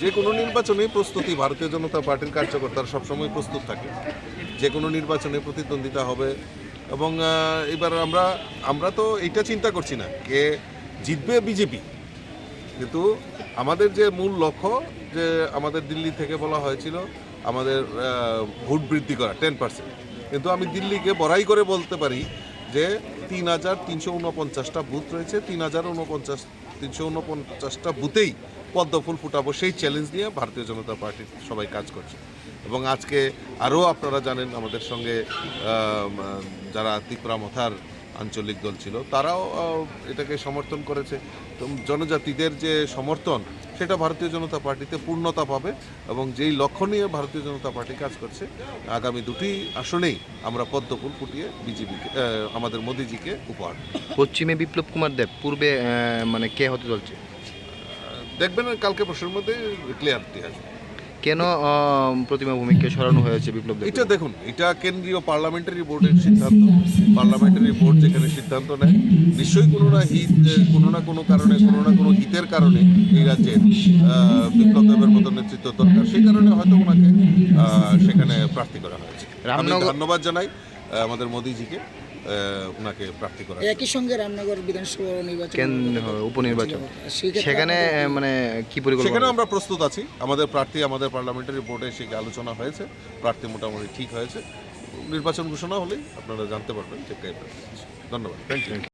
যে কোনো নির্বাচনে প্রস্তুতি ভারতীয় জনতা পার্টির কার্যকর্তারা সবসময় প্রস্তুত থাকে। যে কোনো নির্বাচনে প্রতিদ্বন্দ্বিতা হবে এবং এবার আমরা আমরা তো এটা চিন্তা করছি না কে জিতবে বিজেপি। কিন্তু আমাদের যে মূল লক্ষ্য যে আমাদের দিল্লি থেকে বলা হয়েছিল, আমাদের ভোট বৃদ্ধি করা টেন পার্সেন্ট কিন্তু আমি দিল্লিকে বড়াই করে বলতে পারি যে তিন হাজার তিনশো উনপঞ্চাশটা বুথ রয়েছে। তিন হাজার উনপঞ্চাশ, তিনশো উনপঞ্চাশটা বুথেই পদ্মফুল ফুটাবো সেই চ্যালেঞ্জ নিয়ে ভারতীয় জনতা পার্টির সবাই কাজ করছে। এবং আজকে আরও আপনারা জানেন, আমাদের সঙ্গে যারা ত্রিপুরা মথার আঞ্চলিক দল ছিল, তারাও এটাকে সমর্থন করেছে। জনজাতিদের যে সমর্থন সেটা ভারতীয় জনতা পার্টিতে পূর্ণতা পাবে এবং যেই লক্ষ্য নিয়ে ভারতীয় জনতা পার্টি কাজ করছে আগামী দুটি আসনেই আমরা পদ্মফুল ফুটিয়ে বিজেপিকে আমাদের মোদিজিকে উপহার পশ্চিমে বিপ্লব কুমার দেব পূর্বে মানে কে হতে চলছে? দেখবেন কালকে প্রশ্নের মধ্যে ক্লিয়ারিটি আসবে কেন প্রতিমা ভূমিকে সরানো হয়েছে বিপ্লব এটা দেখুন এটা কেন্দ্রীয় পার্লামেন্টারি বোর্ডের সিদ্ধান্ত। পার্লামেন্টারি বোর্ড যেখানে সিদ্ধান্ত নেয় নিশ্চয়ই কোনো না হিত কোনো না কোনো কারণে কোনো না কোনো হিতের কারণে এই রাজ্যের বিপ্লব দেবের মতো নেতৃত্ব দরকার। সেই কারণে হয়তো ওনাকে সেখানে প্রার্থী করা হয়েছে। আমি ধন্যবাদ জানাই আমাদের মোদিজিকে। ওনাকে প্রার্থী করা একই সঙ্গে রামনগর বিধানসভা নির্বাচন কেন্দ্র উপনির্বাচন? সেখানে মানে কি সেখানে পরিকল্পনা আমরা প্রস্তুত আছি। আমাদের প্রার্থী আমাদের পার্লামেন্টারি বোর্ডে সেই আলোচনা হয়েছে। প্রার্থী মোটামুটি ঠিক হয়েছে। নির্বাচন ঘোষণা হলেই আপনারা জানতে পারবেন যে কে ধন্যবাদ। Thank you